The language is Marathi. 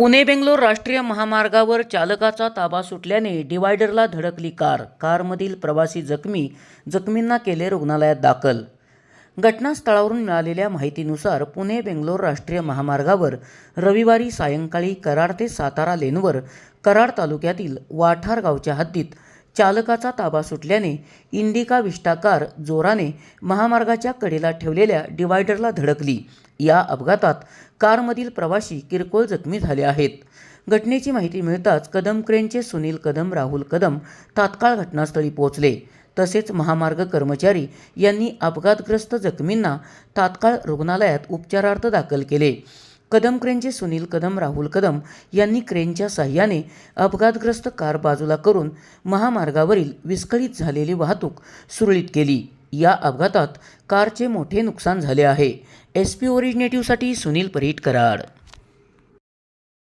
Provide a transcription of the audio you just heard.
पुणे बेंगलोर राष्ट्रीय महामार्गावर चालकाचा ताबा सुटल्याने डिवायडरला धडकली कार. कारमधील प्रवासी जखमी जखमींना केले रुग्णालयात दाखल. घटनास्थळावरून मिळालेल्या माहितीनुसार पुणे बेंगलोर राष्ट्रीय महामार्गावर रविवारी सायंकाळी कराड ते सातारा लेनवर कराड तालुक्यातील वाठार गावच्या हद्दीत चालकाचा ताबा सुटल्याने इंडिका विष्टा कार जोराने महामार्गाच्या कडेला ठेवलेल्या डिवायडरला धडकली. या अपघातात कारमधील प्रवाशी किरकोळ जखमी झाले आहेत. घटनेची माहिती मिळताच कदम क्रेनचे सुनील कदम राहुल कदम तात्काळ घटनास्थळी पोहोचले. तसेच महामार्ग कर्मचारी यांनी अपघातग्रस्त जखमींना तात्काळ रुग्णालयात उपचारार्थ दाखल केले. कदम क्रेनचे सुनील कदम राहुल कदम यांनी क्रेनच्या साह्याने अपघातग्रस्त कार बाजूला करून महामार्गावरील विस्कळीत झालेली वाहतूक सुरळीत केली. या अपघातात कारचे मोठे नुकसान झाले आहे. एस पी ओरिजिनेटिव्हसाठी सुनील परीट कराड